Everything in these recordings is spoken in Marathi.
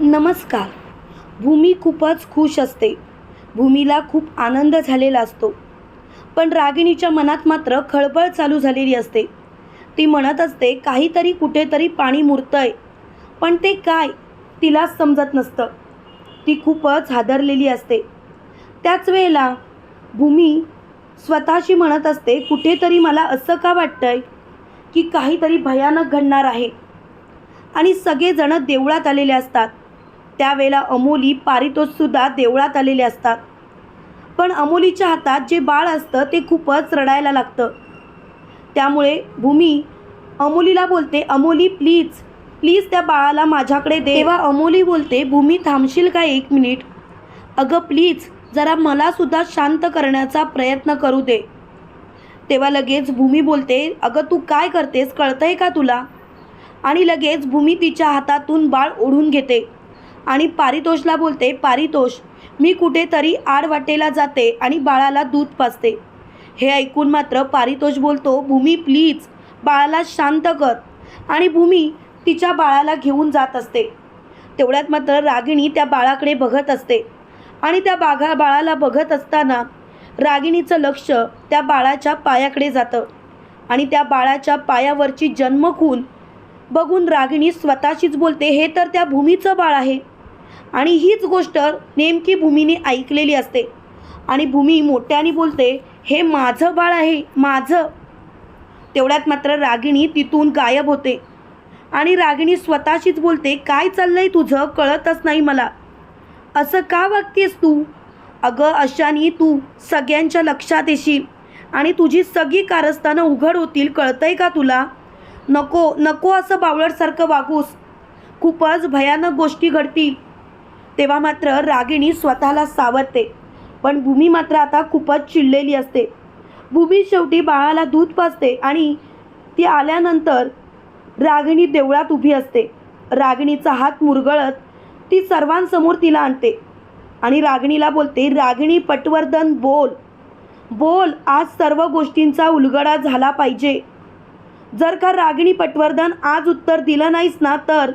नमस्कार. भूमी खूपच खुश असते. भूमीला खूप आनंद झालेला असतो. पण रागिणीच्या मनात मात्र खळबळ चालू झालेली असते. ती म्हणत असते काहीतरी कुठेतरी पाणी मुरतंय. पण ते काय तिलाच समजत नसतं. ती खूपच हादरलेली असते. त्याच वेळेला भूमी स्वतःशी म्हणत असते कुठेतरी मला असं का वाटतंय की काहीतरी भयानक घडणार आहे? आणि सगळेजण देवळात आलेले असतात. त्यावेळेला अमोली पारितोषसुद्धा देवळात आलेले असतात. पण अमोलीच्या हातात जे बाळ असतं ते खूपच रडायला लागतं. त्यामुळे भूमी अमोलीला बोलते अमोली प्लीज प्लीज त्या बाळाला माझ्याकडे दे. तेव्हा अमोली बोलते भूमी थांबशील का एक मिनिट? अगं प्लीज जरा मलासुद्धा शांत करण्याचा प्रयत्न करू दे. तेव्हा लगेच भूमी बोलते अगं तू काय करतेस? कळतंय का तुला? आणि लगेच भूमी तिच्या हातातून बाळ ओढून घेते. आणि पारितोषला बोलते पारितोष मी कुठेतरी आडवाटेला जाते आणि बाळाला दूध पाजते. हे ऐकून मात्र पारितोष बोलतो भूमी प्लीज बाळाला शांत कर. आणि भूमी तिच्या बाळाला घेऊन जात असते. तेवढ्यात मात्र रागिणी त्या बाळाकडे बघत असते. आणि त्या बाघा बाळाला बघत असताना रागिणीचं लक्ष त्या बाळाच्या पायाकडे जातं. आणि त्या बाळाच्या पायावरची जन्मखून बघून रागिणी स्वतःशीच बोलते हे तर त्या भूमीचं बाळ आहे. आणि हीच गोष्ट नेमकी भूमीने ऐकलेली असते. आणि भूमी मोठ्याने बोलते हे माझं बाळ आहे माझं. तेवढ्यात मात्र रागिणी तिथून गायब होते. आणि रागिणी स्वतःशीच बोलते काय चाललंय तुझं? कळतच नाही मला. असं का वागतेस तू? अगं अशाने तू सगळ्यांच्या लक्षात येशील. आणि तुझी सगळी कारस्थानं उघड होतील कळतंय का तुला? नको नको असं बावळटसारखं वागूस. खूपच भयानक गोष्टी घडतील. तेव्हा मात्र रागिणी स्वतःला सावरते. पण भूमी मात्र आता खूपच चिडलेली असते. भूमी शेवटी बाळाला दूध पाजते आणि ती आल्यानंतर रागिणी देवळात उभी असते. रागिणीचा हात मुरगळत ती सर्वांसमोर तिला आणते आणि रागिणीला बोलते रागिणी पटवर्धन बोल. बोल आज सर्व गोष्टींचा उलगडा झाला पाहिजे. जर का रागिणी पटवर्धन आज उत्तर दिलं नाहीस ना तर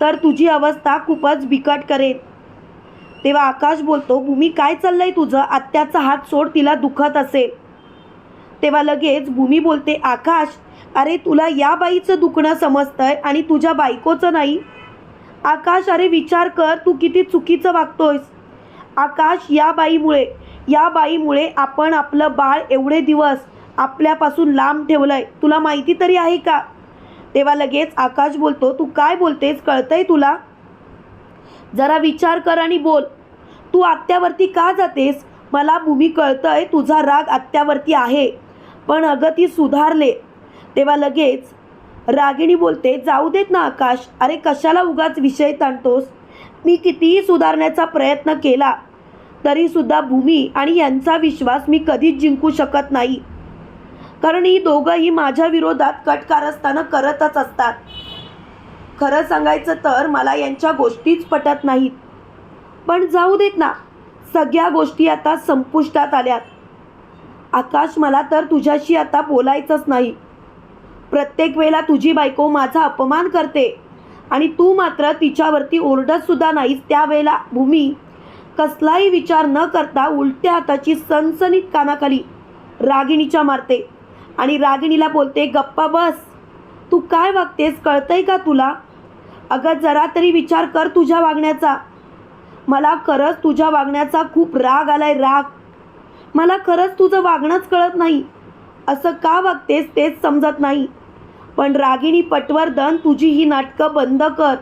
तर तुझी अवस्था खूपच बिकट करेल. तेव्हा आकाश बोलतो भूमी काय चाललंय तुझं? आत्याचा हात सोड तिला दुखत असेल. तेव्हा लगेच भूमी बोलते आकाश अरे तुला या बाईचं दुखणं समजतंय आणि तुझ्या बायकोचं नाही? आकाश अरे विचार कर तू किती चुकीचं वागतोयस. आकाश या बाईमुळे या बाईमुळे आपण आपलं बाळ एवढे दिवस आपल्यापासून लांब ठेवलंय. तुला माहिती तरी आहे का? तेव्हा लगेच आकाश बोलतो तू काय बोलतेस? कळतंय तुला? जरा विचार कर आणि बोल. तू आत्यावरती का जातेस? मला भूमी कळतंय तुझा राग आत्यावरती आहे. पण अगं ती सुधारले. तेव्हा लगेच रागिणी बोलते जाऊ देत ना आकाश. अरे कशाला उगाच विषय ताणतोस? मी कितीही सुधारण्याचा प्रयत्न केला तरीसुद्धा भूमी आणि यांचा विश्वास मी कधीच जिंकू शकत नाही. कारण ही दोघंही माझ्या विरोधात कटकारस्थानं करतच असतात. खरं सांगायचं तर मला यांच्या गोष्टीच पटत नाहीत. पण जाऊ देत ना सगळ्या गोष्टी आता संपुष्टात आल्यात. आकाश मला तर तुझ्याशी आता बोलायचंच नाही. प्रत्येक वेळेला तुझी बायको माझा अपमान करते आणि तू मात्र तिच्यावरती ओरडतसुद्धा नाहीस. त्यावेळेला भूमी कसलाही विचार न करता उलट्या हाताची सनसनीत कानाखाली रागिणीच्या मारते आणि रागिणीला बोलते गप्पा बस. तू काय वागतेस? कळतंय का तुला? अगं जरा तरी विचार कर तुझ्या वागण्याचा. मला खरंच तुझ्या वागण्याचा खूप राग आलाय राग. मला खरंच तुझं वागणंच कळत नाही. असं का वागतेस तेच समजत नाही. पण रागिणी पटवर्धन तुझी ही नाटकं बंद कर.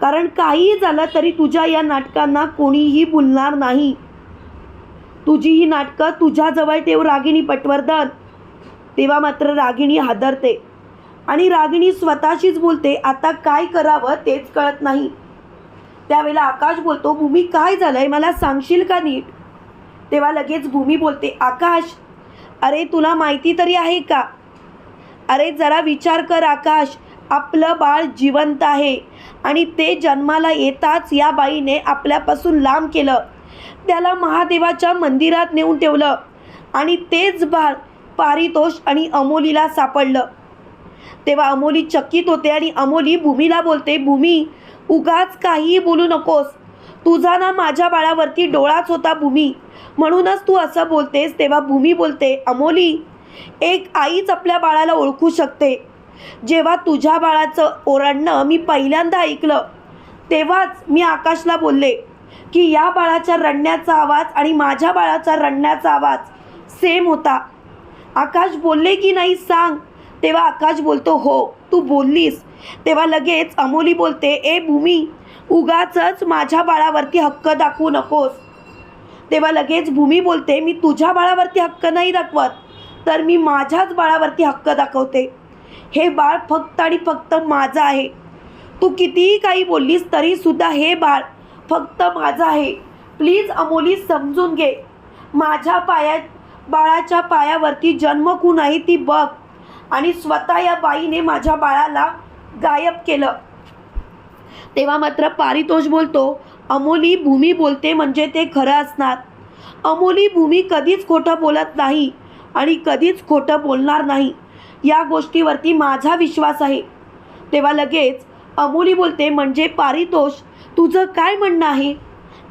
कारण काहीही झालं तरी तुझ्या या नाटकांना कोणीही बोलणार नाही. तुझी ही नाटकं तुझ्याजवळ ठेव रागिणी पटवर्धन. तेव्हा मात्र रागिणी हादरते. आणि रागिणी स्वतःशीच बोलते आता काय करावं तेच कळत नाही. त्यावेळेला आकाश बोलतो भूमी काय झालंय? मला सांगशील का नीट? तेव्हा लगेच भूमी बोलते आकाश अरे तुला माहिती तरी आहे का? अरे जरा विचार कर आकाश. आपलं बाळ जिवंत आहे आणि ते जन्माला येताच या बाईने आपल्यापासून लांब केलं. त्याला महादेवाच्या मंदिरात नेऊन ठेवलं आणि तेच बाळ पारितोष आणि अमोलीला सापडलं. तेव्हा अमोली चकित होते आणि अमोली भूमीला बोलते भूमी उगाच काहीही बोलू नकोस. तुझा ना माझ्या बाळावरती डोळाच होता भूमी. म्हणूनच तू असं बोलतेस. तेव्हा भूमी बोलते अमोली एक आईच आपल्या बाळाला ओळखू शकते. जेव्हा तुझ्या बाळाचं ओरडणं मी पहिल्यांदा ऐकलं तेव्हाच मी आकाशला बोलले की या बाळाच्या रडण्याचा आवाज आणि माझ्या बाळाचा रडण्याचा आवाज सेम होता. आकाश बोलले की नाही सांग तेव्हा आकाश बोलतो हो तू बोललीस. तेव्हा लगेच अमोली बोलते ए भूमी उगाचच माझ्या बाळावरती हक्क दाखवू नकोस. तेव्हा लगेच भूमी बोलते मी तुझ्या बाळावरती हक्क नाही दाखवत तर मी माझ्याच बाळावरती हक्क दाखवते. हे बाळ फक्त आणि फक्त माझं आहे. तू कितीही काही बोललीस तरीसुद्धा हे बाळ फक्त माझं आहे. प्लीज अमोली समजून घे. माझ्या पाया बाळाच्या पायावरती जन्म कुणाही ती बघ. आणि स्वतः या बाईने माझ्या बाळाला गायब केलं. तेव्हा मात्र पारितोष बोलतो अमोली भूमी बोलते म्हणजे ते खरं असणार. अमोली भूमी कधीच खोटं बोलत नाही आणि कधीच खोटं बोलणार नाही. या गोष्टीवरती माझा विश्वास आहे. तेव्हा लगेच अमोली बोलते म्हणजे पारितोष तुझं काय म्हणणं आहे?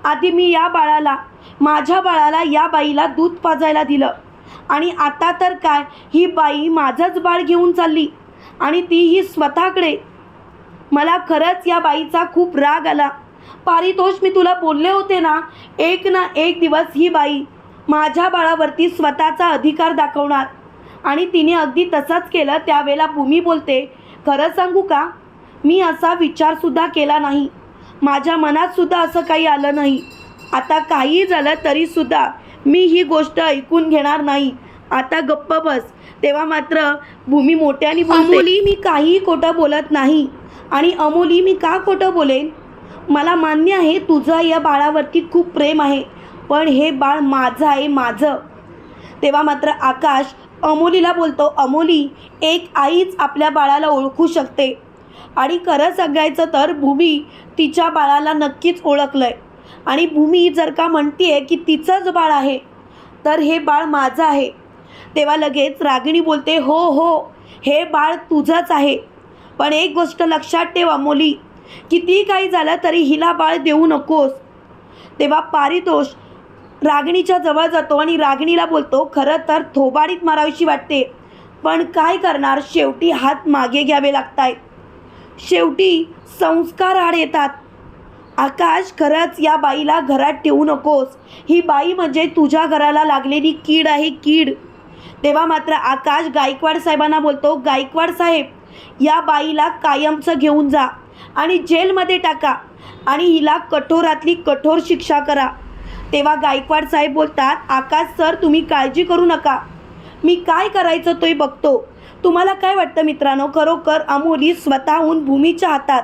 आधी मी या बाळाला माझ्या बाळाला या बाईला दूध पाजायला दिलं. आणि आता तर काय? ही बाई माझंच बाळ घेऊन चालली आणि तीही स्वतःकडे. मला खरंच या बाईचा खूप राग आला. पारितोष मी तुला बोलले होते ना एक ना एक दिवस ही बाई माझ्या बाळावरती स्वतःचा अधिकार दाखवणार. आणि तिने अगदी तसंच केलं त्यावेळेला भूमी बोलते खरं सांगू का? मी असा विचारसुद्धा केला नाही. माझ्या मनातसुद्धा असं काही आलं नाही. आता काही झालं तरीसुद्धा मी ही गोष्ट ऐकून घेणार नाही. आता गप्प बस. तेव्हा मात्र भूमी मोठ्याने अमोली मी काहीही खोटं बोलत नाही. आणि अमोली मी का खोटं बोलेन? मला मान्य आहे तुझं या बाळावरती खूप प्रेम आहे. पण हे बाळ माझं आहे माझं. तेव्हा मात्र आकाश अमोलीला बोलतो अमोली एक आईच आपल्या बाळाला ओळखू शकते. आणि खरं सांगायचं तर भूमी तिच्या बाळाला नक्कीच ओळखलं आहे आणि भूमी जर का म्हणते की तिचंच बाळ आहे तर हे बाळ माझं आहे. तेव्हा लगेच रागिणी बोलते हो हो हे बाळ तुझंच आहे. पण एक गोष्ट लक्षात ठेव अमोली कितीही काही झालं तरी हिला बाळ देऊ नकोस. तेव्हा पारितोष रागिणीच्या जवळ जातो आणि रागिणीला बोलतो खरं तर थोबाडीत मारावीशी वाटते पण काय करणार? शेवटी हात मागे घ्यावे लागत आहेत शेवटी संस्कार आड येतात. आकाश खरंच या बाईला घरात ठेवू नकोस. ही बाई म्हणजे तुझ्या घराला लागलेली कीड आहे कीड. तेव्हा मात्र आकाश गायकवाड साहेबांना बोलतो गायकवाड साहेब या बाईला कायमचं घेऊन जा आणि जेलमध्ये टाका आणि हिला कठोरातली कठोर शिक्षा करा. तेव्हा गायकवाड साहेब बोलतात आकाश सर तुम्ही काळजी करू नका. मी काय करायचं तोही बघतो. तुम्हाला काय वाटतं मित्रांनो? खरोखर अमोली स्वतःहून भूमीच्या हातात